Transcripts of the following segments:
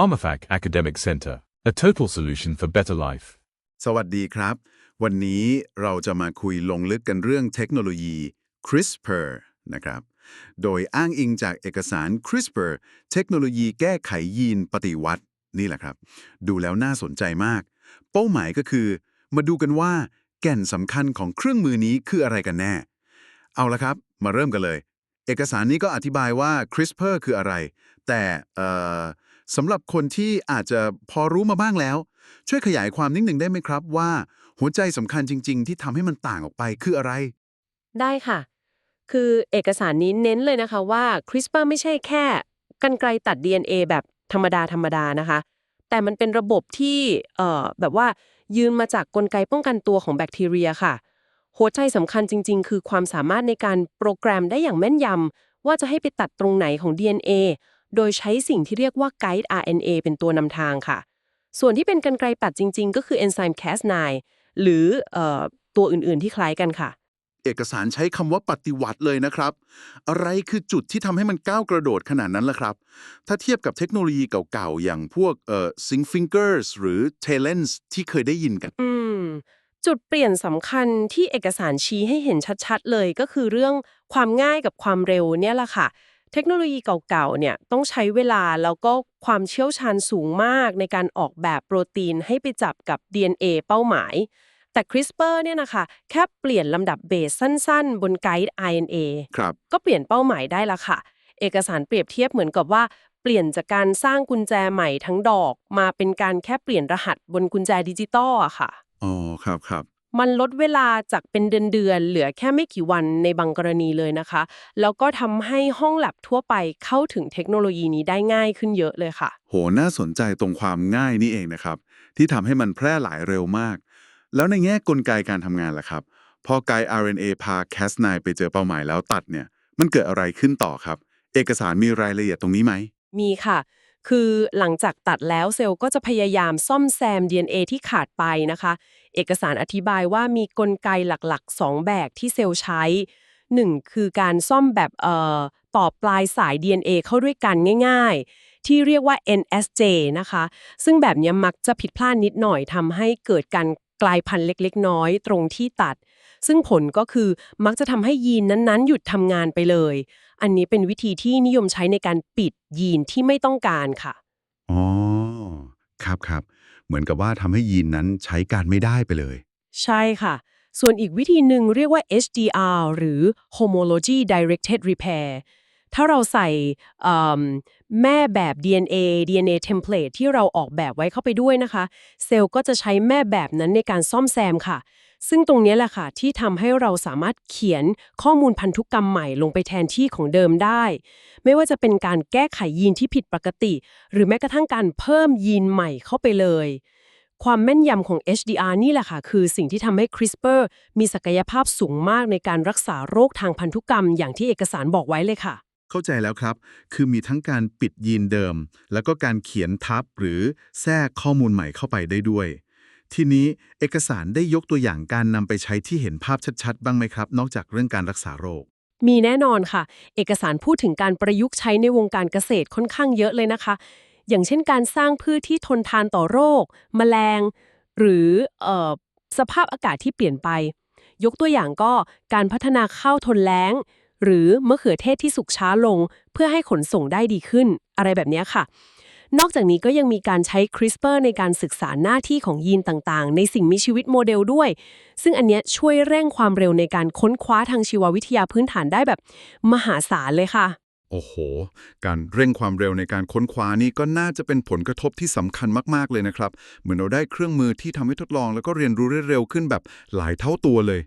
PharmaFac Academic Center, a total solution for better life. สวัสดีครับ วันนี้เราจะมาคุยลงลึกกันเรื่องเทคโนโลยี CRISPR นะครับ โดยอ้างอิงจากเอกสาร CRISPR เทคโนโลยีแก้ไขยีนปฏิวัติ นี่แหละครับ ดูแล้วน่าสนใจมาก เป้าหมายก็คือ มาดูกันว่าแก่นสำคัญของเครื่องมือนี้คืออะไรกันแน่ เอาละครับ มาเริ่มกันเลย เอกสารนี้ก็อธิบายว่า CRISPR คืออะไร แต่เอ่อ สำหรับคนที่อาจจะพอรู้มาบ้างแล้ว ช่วยขยายความนิดหนึ่งได้ไหมครับว่า หัวใจสำคัญจริง ๆ ที่ทำให้มันต่างออกไปคืออะไร ได้ค่ะ คือเอกสารนี้เน้นเลยนะคะว่า CRISPR ไม่ใช่แค่กรรไกรตัด DNA แบบธรรมดาธรรมดานะคะ แต่มันเป็นระบบที่เอ่อแบบว่ายืนมาจากกลไกป้องกันตัวของแบคทีเรียค่ะ หัวใจสำคัญจริง ๆ คือความสามารถในการโปรแกรมได้อย่างแม่นยำว่าจะให้ไปตัดตรงไหนของ DNA โดยใช้สิ่งที่เรียกว่าไกด์ RNA เป็นตัวนำทางค่ะ ส่วนที่เป็นกรรไกรตัดจริง ๆ ก็คือเอนไซม์ Cas9 หรือเอ่อตัวอื่นๆที่คล้ายกันค่ะ เอกสารใช้คำว่าปฏิวัติเลยนะครับ อะไรคือจุดที่ทำให้มันก้าวกระโดดขนาดนั้นล่ะครับ ถ้าเทียบกับเทคโนโลยีเก่าๆ อย่างพวกเอ่อ Zinc Fingers หรือ Talens ที่เคยได้ยินกัน อืมจุดเปลี่ยนสำคัญที่เอกสารชี้ให้เห็นชัดๆ เลยก็คือเรื่องความง่ายกับความเร็วเนี่ยแหละค่ะ เทคโนโลยีเก่าๆเนี่ยต้องใช้เวลาแล้วก็ความเชี่ยวชาญสูงมากในการออกแบบโปรตีนให้ไปจับกับ DNA เป้าหมาย แต่ CRISPR เนี่ยนะคะแค่เปลี่ยนลำดับเบสสั้นๆ บนไกด์ RNA ครับก็เปลี่ยนเป้าหมายได้ละค่ะ เอกสารเปรียบเทียบเหมือนกับว่าเปลี่ยนจากการสร้างกุญแจใหม่ทั้งดอก มาเป็นการแค่เปลี่ยนรหัสบนกุญแจดิจิตอลอะค่ะ อ๋อ ครับครับ มันลดเวลาจากเป็นเดือนๆ เหลือแค่ไม่กี่วันในบางกรณีเลยนะคะ แล้วก็ทำให้ห้องแลบทั่วไปเข้าถึงเทคโนโลยีนี้ได้ง่ายขึ้นเยอะเลยค่ะ โห น่าสนใจตรงความง่ายนี่เองนะครับ ที่ทำให้มันแพร่หลายเร็วมาก แล้วในแง่กลไกการทำงานล่ะครับ พอไกด์ RNA พา Cas9 ไปเจอเป้าหมายแล้วตัดเนี่ย มันเกิดอะไรขึ้นต่อครับ เอกสารมีรายละเอียดตรงนี้ไหม มีค่ะคือหลังจากตัดแล้วเซลล์ก็จะพยายามซ่อมแซม DNA ที่ขาดไปนะคะ เอกสารอธิบายว่ามีกลไกหลักๆ 2 แบบที่เซลล์ใช้ 1. คือการซ่อมแบบเอ่อต่อปลายสาย DNA เข้าด้วยกันง่าย ๆ ที่เรียกว่า NSJ นะคะ ซึ่งแบบนี้มักจะผิดพลาดนิดหน่อยทำให้เกิดการกลายพันธุ์เล็ก ๆ น้อยตรงที่ตัด ซึ่งผลก็คือมักจะทำให้ยีนนั้นๆ หยุดทำงานไปเลย อันนี้เป็นวิธีที่นิยมใช้ในการปิดยีนที่ไม่ต้องการค่ะ อ๋อ ครับครับ เหมือนกับว่าทำให้ยีนนั้นใช้การไม่ได้ไปเลย ใช่ค่ะ ส่วนอีกวิธีหนึ่งเรียกว่า HDR หรือ Homology Directed Repair ถ้าเราใส่แม่แบบ DNA DNA template ที่เราออกแบบไว้เข้าไปด้วยนะคะ เซลล์ก็จะใช้แม่แบบนั้นในการซ่อมแซมค่ะ ซึ่งตรงนี้แหละค่ะ ที่ทำให้เราสามารถเขียนข้อมูลพันธุกรรมใหม่ลงไปแทนที่ของเดิมได้ ไม่ว่าจะเป็นการแก้ไขยีนที่ผิดปกติ หรือแม้กระทั่งการเพิ่มยีนใหม่เข้าไปเลยความแม่นยำของ HDR นี่แหละค่ะ คือสิ่งที่ทำให้ CRISPR มีศักยภาพสูงมากในการรักษาโรคทางพันธุกรรมอย่างที่เอกสารบอกไว้เลยค่ะ เข้าใจแล้วครับ คือมีทั้งการปิดยีนเดิม แล้วก็การเขียนทับหรือแทรกข้อมูลใหม่เข้าไปได้ด้วย ทีนี้เอกสารได้ยกตัวอย่างการนำไปใช้ที่เห็นภาพชัดๆ บ้างไหมครับ นอกจากเรื่องการรักษาโรค มีแน่นอนค่ะ เอกสารพูดถึงการประยุกต์ใช้ในวงการเกษตรค่อนข้างเยอะเลยนะคะ อย่างเช่นการสร้างพืชที่ทนทานต่อโรค แมลง หรือออสภาพอากาศที่เปลี่ยนไป ยกตัวอย่างก็การพัฒนาข้าวทนแล้ง หรือมะเขือเทศที่สุกช้าลง เพื่อให้ขนส่งได้ดีขึ้น อะไรแบบนี้ค่ะ นอกจากนี้ก็ยังมีการใช้ CRISPR ในการศึกษาหน้าที่ของยีนต่างๆ ในสิ่งมีชีวิตโมเดลด้วย ซึ่งอันเนี้ยช่วยเร่งความเร็วในการค้นคว้าทางชีววิทยาพื้นฐานได้แบบ มหาศาลเลยค่ะโอ้โห การเร่งความเร็วในการค้นคว้านี่ก็น่าจะเป็นผลกระทบที่สำคัญมาก ๆ เลยนะครับ เหมือนเราได้เครื่องมือที่ทำให้ทดลองแล้วก็เรียนรู้ได้เร็วขึ้นแบบหลายเท่าตัวเลย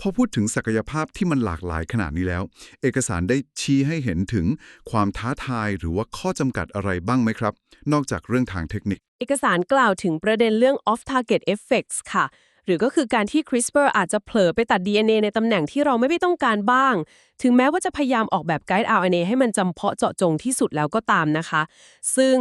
พอพูดถึงศักยภาพที่มันหลากหลายขนาดนี้แล้ว เอกสารได้ชี้ให้เห็นถึงความท้าทายหรือว่าข้อจำกัดอะไรบ้างไหมครับ นอกจากเรื่องทางเทคนิค เอกสารกล่าวถึงประเด็นเรื่อง off target effects ค่ะ รือก็คือการที่ CRISPR อาจจะเผลอไปตัด DNA ในตำแหน่งที่เราไม่ได้ต้องการบ้าง ถึงแม้ว่าจะพยายามออกแบบไกด์ RNA ให้มันจำเพาะเจาะจงที่สุดแล้วก็ตามนะคะ ซึ่ง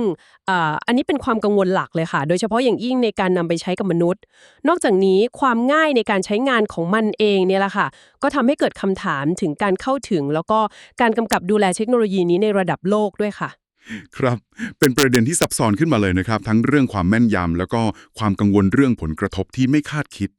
อ่ออันนี้เป็นความกังวลหลักเลยค่ะ โดยเฉพาะอย่างยิ่งในการนำไปใช้กับมนุษย์ นอกจากนี้ความง่ายในการใช้งานของมันเองเนี่ยแหละค่ะ ก็ทำให้เกิดคำถามถึงการเข้าถึง แล้วก็การกำกับดูแลเทคโนโลยีนี้ในระดับโลกด้วยค่ะ ครับ เป็นประเด็นที่ซับซ้อนขึ้นมาเลยนะครับ ทั้งเรื่องความแม่นยำแล้วก็ความกังวลเรื่องผลกระทบที่ไม่คาดคิด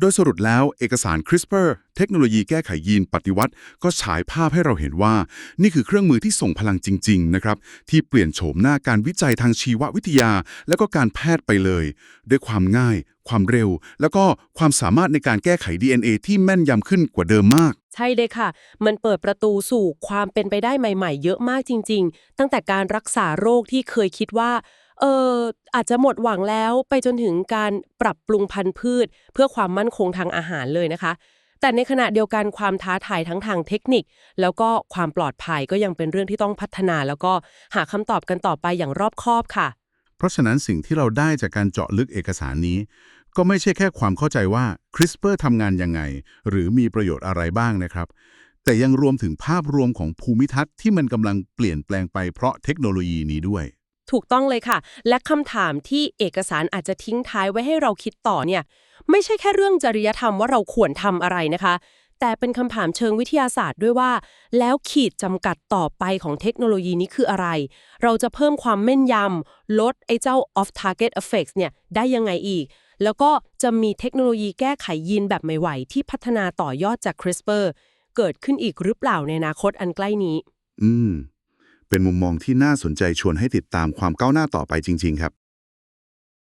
โดยสรุปแล้วเอกสาร CRISPR เทคโนโลยีแก้ไขยีนปฏิวัติ ก็ฉายภาพให้เราเห็นว่า นี่คือเครื่องมือที่ส่งพลังจริง ๆ นะครับ ที่เปลี่ยนโฉมหน้าการวิจัยทางชีววิทยา และก็การแพทย์ไปเลย ด้วยความง่าย ความเร็ว แล้วก็ความสามารถในการแก้ไข DNA ที่แม่นยำขึ้นกว่าเดิมมาก ใช่เลยค่ะ มันเปิดประตูสู่ความเป็นไปได้ใหม่ ๆ เยอะมากจริง ๆ ตั้งแต่การรักษาโรคที่เคยคิดว่า เอออาจจะหมดหวังแล้วไปจนถึงการปรับปรุงพันธุ์พืช เพื่อความมั่นคงทางอาหารเลยนะคะ แต่ในขณะเดียวกันความท้าทายทั้งทางเทคนิค แล้วก็ความปลอดภัยก็ยังเป็นเรื่องที่ต้องพัฒนา แล้วก็หาคำตอบกันต่อไปอย่างรอบคอบค่ะ เพราะฉะนั้นสิ่งที่เราได้จากการเจาะลึกเอกสารนี้ ก็ไม่ใช่แค่ความเข้าใจว่า CRISPR ทำงานยังไง หรือมีประโยชน์อะไรบ้างนะครับ แต่ยังรวมถึงภาพรวมของภูมิทัศน์ที่มันกำลังเปลี่ยนแปลงไปเพราะเทคโนโลยีนี้ด้วย ถูกต้องเลยค่ะ และคำถามที่เอกสารอาจจะทิ้งท้ายไว้ให้เราคิดต่อเนี่ย ไม่ใช่แค่เรื่องจริยธรรมว่าเราควรทำอะไรนะคะ แต่เป็นคำถามเชิงวิทยาศาสตร์ด้วยว่า แล้วขีดจำกัดต่อไปของเทคโนโลยีนี้คืออะไร เราจะเพิ่มความแม่นยำลดไอ้เจ้า off target effects เนี่ยได้ยังไงอีก แล้วก็จะมีเทคโนโลยีแก้ไขยีนแบบใหม่ๆที่พัฒนาต่อยอดจาก CRISPR เกิดขึ้นอีกหรือเปล่าในอนาคตอันใกล้นี้ อืม เป็นมุมมองที่น่าสนใจชวนให้ติดตามความก้าวหน้าต่อไปจริง ๆ ครับ